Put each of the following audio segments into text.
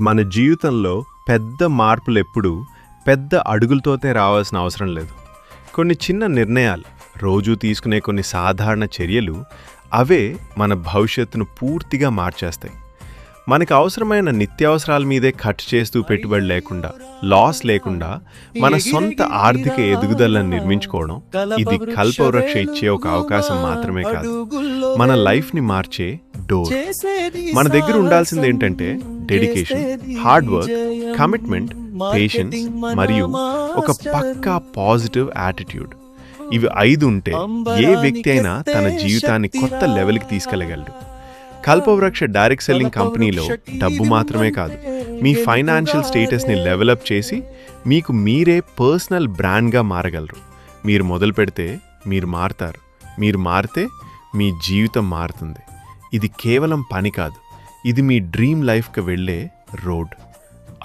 మన జీవితంలో పెద్ద మార్పులు ఎప్పుడూ పెద్ద అడుగులతోనే రావాల్సిన అవసరం లేదు. కొన్ని చిన్న నిర్ణయాలు రోజు తీసుకునే కొన్ని సాధారణ చర్యలు అవే మన భవిష్యత్తును పూర్తిగా మార్చేస్తాయి. మనకు అవసరమైన నిత్యావసరాల మీదే ఖర్చు చేస్తూ పెట్టుబడి లేకుండా లాస్ లేకుండా మన సొంత ఆర్థిక ఎదుగుదలను నిర్మించుకోవడం ఇది కల్పవృక్ష ఇచ్చే ఒక అవకాశం మాత్రమే కాదు. మన లైఫ్ని మార్చే డోర్. మన దగ్గర ఉండాల్సింది ఏంటంటే dedication hard work commitment patience మరియు ఒక పక్కా పాజిటివ్ యాటిట్యూడ్ ఇవి ఐదు ఉంటే ఏ వ్యక్తి అయినా తన జీవితాన్ని కొత్త లెవెల్కి తీసుకెళ్ళగలడు కల్పవృక్ష డైరెక్ట్ సెల్లింగ్ కంపెనీలో డబ్బు మాత్రమే కాదు మీ ఫైనాన్షియల్ స్టేటస్ని లెవలప్ చేసి మీకు మీరే పర్సనల్ బ్రాండ్గా మారగలరు. మీరు మొదలు పెడితే మీరు మారుతారు. మీరు మారితే మీ జీవితం మారుతుంది. ఇది కేవలం పని కాదు. ఇది మీ డ్రీమ్ లైఫ్కి వెళ్ళే రోడ్.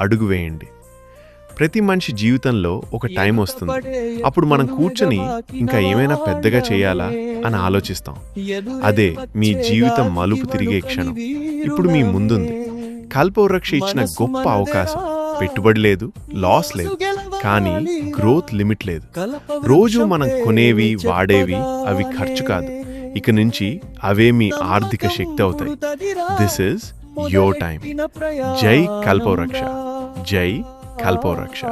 అడుగు వేయండి. ప్రతి మనిషి జీవితంలో ఒక టైం వస్తుంది. అప్పుడు మనం కూర్చొని ఇంకా ఏమైనా పెద్దగా చేయాలా అని ఆలోచిస్తాం. అదే మీ జీవితం మలుపు తిరిగే క్షణం. ఇప్పుడు మీ ముందుంది. కల్పవృక్ష ఇచ్చిన గొప్ప అవకాశం. పెట్టుబడి లేదు లాస్ లేదు. కానీ గ్రోత్ లిమిట్ లేదు. రోజు మనం కొనేవి వాడేవి అవి ఖర్చు కాదు. ఇక నుంచి అవే మీ ఆర్థిక శక్తి అవుతాయి. దిస్ ఇస్ యోర్ టైం జై కల్పవృక్ష జై కల్పవృక్ష